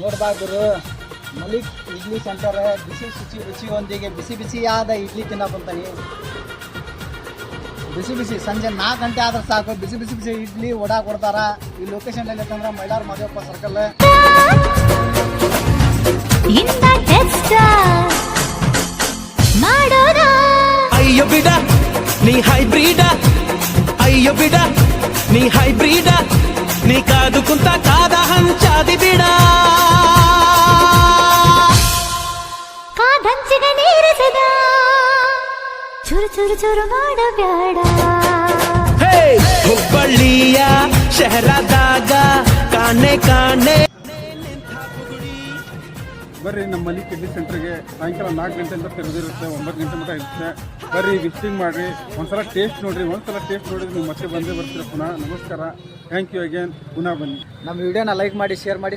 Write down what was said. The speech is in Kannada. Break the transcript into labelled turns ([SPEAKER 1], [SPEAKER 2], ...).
[SPEAKER 1] നോർബാ ഗുരു മലിക് ഇഡ്ലി സെന്റർ ബിസി ബിസി വണ്ടി കേ ബിസി ബിസി ആദ ഇഡ്ലി കിനമ്പതനി ബിസി ബിസി സന്ധ്യ 9 മണ്ട ആദ സകൂ ബിസി ബിസി ഇഡ്ലി വട കൊർത്തരാ ഈ location ലല്ലത്ര Mylar Madhavappa circle
[SPEAKER 2] in the tester മടറ
[SPEAKER 3] ഐയോ ബിഡ നീ ഹൈബ്രിഡ ഐയോ ബിഡ നീ ഹൈബ്രിഡ നീ കാദകുന്ത കാദാ ഹഞ്ചാദി ബിഡ
[SPEAKER 2] ದಂಚಿಗೆ ನೀರಿಸಿದ ಚುರು ಚುರು ಚುರು
[SPEAKER 3] ಹುಬ್ಬಳ್ಳಿಯ ಶಹರದಾಗ ಕಾಣೆ ಕಾಣೆ
[SPEAKER 4] ಬರ್ರಿ ನಮ್ಮಲ್ಲಿ ಕಿಡ್ನಿ ಸೆಂಟರ್ಗೆ ಸಾಯಂಕಾಲ ನಾಲ್ಕು ಗಂಟೆಯಿಂದ ತೆರೆದಿರುತ್ತೆ ಒಂಬತ್ತು ಗಂಟೆ ಮಟ್ಟ ಇರುತ್ತೆ ಬರ್ರಿ ವಿಸಿಟಿಂಗ್ ಮಾಡಿರಿ ಒಂದ್ಸಲ ಟೇಸ್ಟ್ ನೋಡಿರಿ ಒಂದ್ಸಲ ಟೇಸ್ಟ್ ನೋಡಿದ್ರೆ ನೀವು ಮತ್ತೆ ಬಂದೇ ಬರ್ತೀರ ಪುನಃ ನಮಸ್ಕಾರ ಥ್ಯಾಂಕ್ ಯು ಅಗೇನ್ ಪುನಃ ಬನ್ನಿ
[SPEAKER 1] ನಮ್ಮ ವಿಡಿಯೋನ ಲೈಕ್ ಮಾಡಿ ಶೇರ್ ಮಾಡಿ